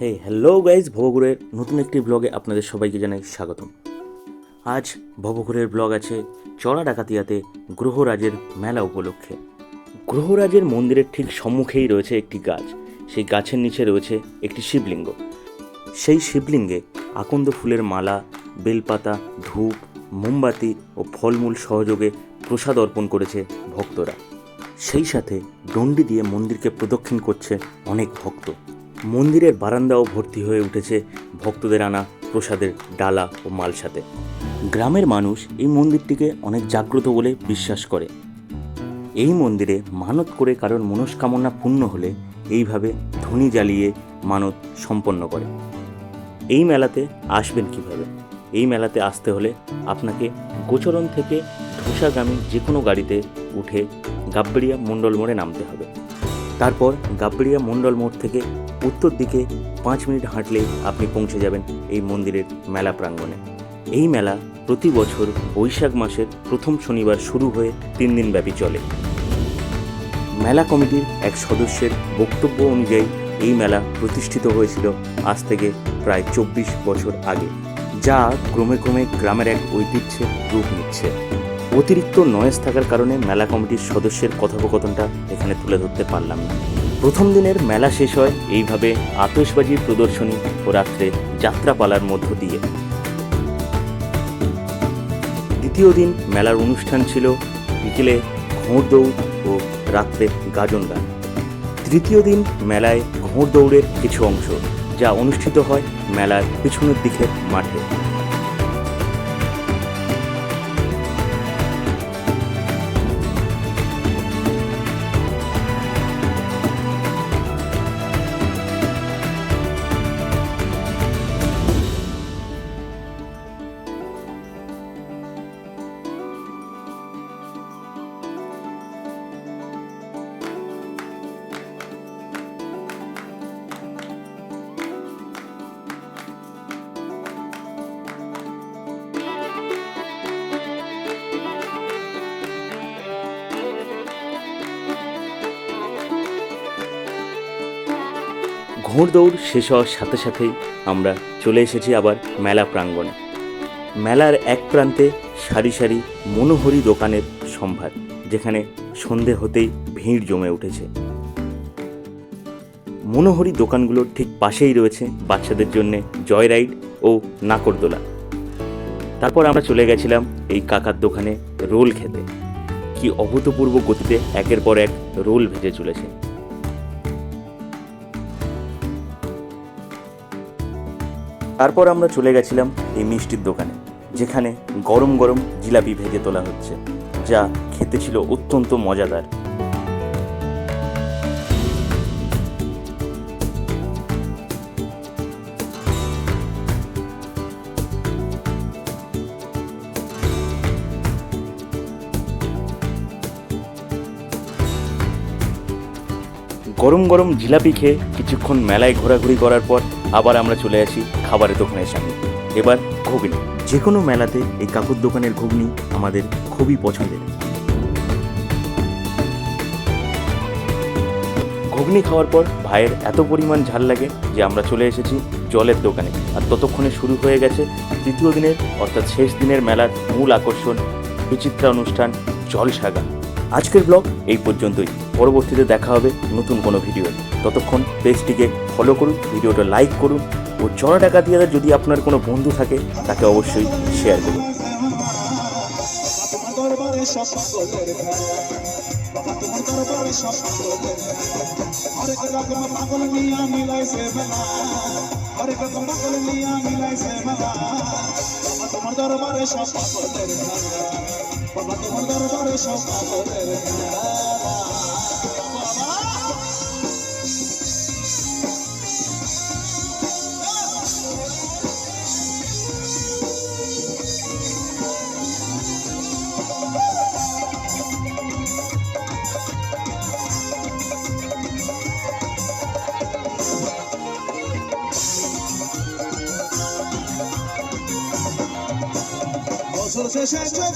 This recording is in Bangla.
হে হ্যালো গাইজ ভবঘুরের নতুন একটি ব্লগে আপনাদের সবাইকে জানাই স্বাগতম। আজ ভবঘুরের ব্লগ আছে চড়া ডাকাতিয়াতে গ্রহরাজের মেলা উপলক্ষে। গ্রহরাজের মন্দিরের ঠিক সম্মুখেই রয়েছে একটি গাছ। সেই গাছের নিচে রয়েছে একটি শিবলিঙ্গ। সেই শিবলিঙ্গে আকন্দ ফুলের মালা, বেলপাতা, ধূপ, মোমবাতি ও ফলমূল সহযোগে প্রসাদ অর্পণ করেছে ভক্তরা। সেই সাথে দণ্ডি দিয়ে মন্দিরকে প্রদক্ষিণ করছে অনেক ভক্ত। মন্দিরের বারান্দাও ভর্তি হয়ে উঠেছে ভক্তদের আনা প্রসাদের ডালা ও মালসাতে। গ্রামের মানুষ এই মন্দিরটিকে অনেক জাগ্রত বলে বিশ্বাস করে। এই মন্দিরে মানত করে কারোর মনস্কামনা পূর্ণ হলে এইভাবে ধনী জ্বালিয়ে মানত সম্পন্ন করে। এই মেলাতে আসবেন কীভাবে? এই মেলাতে আসতে হলে আপনাকে গোচরণ থেকে ধূসাগামী যে কোনো গাড়িতে উঠে গাব্বড়িয়া মণ্ডল মোড়ে নামতে হবে। তারপর গাব্বড়িয়া মণ্ডল মোড় থেকে উত্তর দিকে পাঁচ মিনিট হাঁটলে আপনি পৌঁছে যাবেন এই মন্দিরের মেলা প্রাঙ্গণে। এই মেলা প্রতি বছর বৈশাখ মাসের প্রথম শনিবার শুরু হয়ে তিন দিন ব্যাপী চলে। মেলা কমিটির এক সদস্যের বক্তব্য অনুযায়ী এই মেলা প্রতিষ্ঠিত হয়েছিল আজ থেকে প্রায় চব্বিশ বছর আগে, যা ক্রমে ক্রমে গ্রামের এক ঐতিহ্যের রূপ নিচ্ছে। অতিরিক্ত নয়েজ থাকার কারণে মেলা কমিটির সদস্যের কথোপকথনটা এখানে তুলে ধরতে পারলাম না। প্রথম দিনের মেলা শেষ হয় এইভাবে আতশবাজির প্রদর্শনী ও রাত্রে যাত্রাপালার মধ্য দিয়ে। দ্বিতীয় দিন মেলার অনুষ্ঠান ছিল বিকেলে ঘোড় দৌড় ও রাত্রে গাজন গান। তৃতীয় দিন মেলায় ঘোড় দৌড়ের কিছু অংশ, যা অনুষ্ঠিত হয় মেলার পিছনের দিকের মাঠে। ঘোড় দৌড় শেষ হওয়ার সাথে সাথেই আমরা চলে এসেছি আবার মেলা প্রাঙ্গণে। মেলার এক প্রান্তে সারি সারি মনোহরি দোকানের সম্ভার, যেখানে সন্ধে হতেই ভিড় জমে উঠেছে। মনোহরি দোকানগুলোর ঠিক পাশেই রয়েছে বাচ্চাদের জন্য জয় রাইড ও নাকরদোলা। তারপর আমরা চলে গেছিলাম এই কাকার দোকানে রোল খেতে। কি অভূতপূর্ব গতিতে একের পর এক রোল ভেজে চলেছে। তারপর আমরা চলে গেছিলাম এই মিষ্টির দোকানে, যেখানে গরম গরম জিলাপি ভেজে তোলা হচ্ছে, যা খেতে ছিল অত্যন্ত মজাদার। গরম গরম জিলাপি খেয়ে কিছুক্ষণ মেলায় ঘোরাঘুরি করার পর আবার আমরা চলে আসি খাবারের দোকানের সামনে। এবার ঘুগনি। যে কোনো মেলাতে এই কাকুর দোকানের ঘুগনি আমাদের খুবই পছন্দের। ঘুগনি খাওয়ার পর ভাইয়ের এত পরিমাণ ঝাল লাগে যে আমরা চলে এসেছি জলের দোকানে। আর ততক্ষণে শুরু হয়ে গেছে তৃতীয় দিনের, অর্থাৎ শেষ দিনের মেলার মূল আকর্ষণ, বিচিত্রা অনুষ্ঠান, জলসাগা। আজকের ব্লগ এই পর্যন্তই। পরবর্তীতে দেখা হবে নতুন কোনো ভিডিও ততক্ষণ পেজটিকে ফলো করুন ভিডিওটা লাইক করুন ও চড়া টাকা দিয়ে যদি আপনার কোনো বন্ধু থাকে, তাকে অবশ্যই শেয়ার করুন। তোমার দরবারে সব বাবা তোমার দরবারে সব শেষে চোখ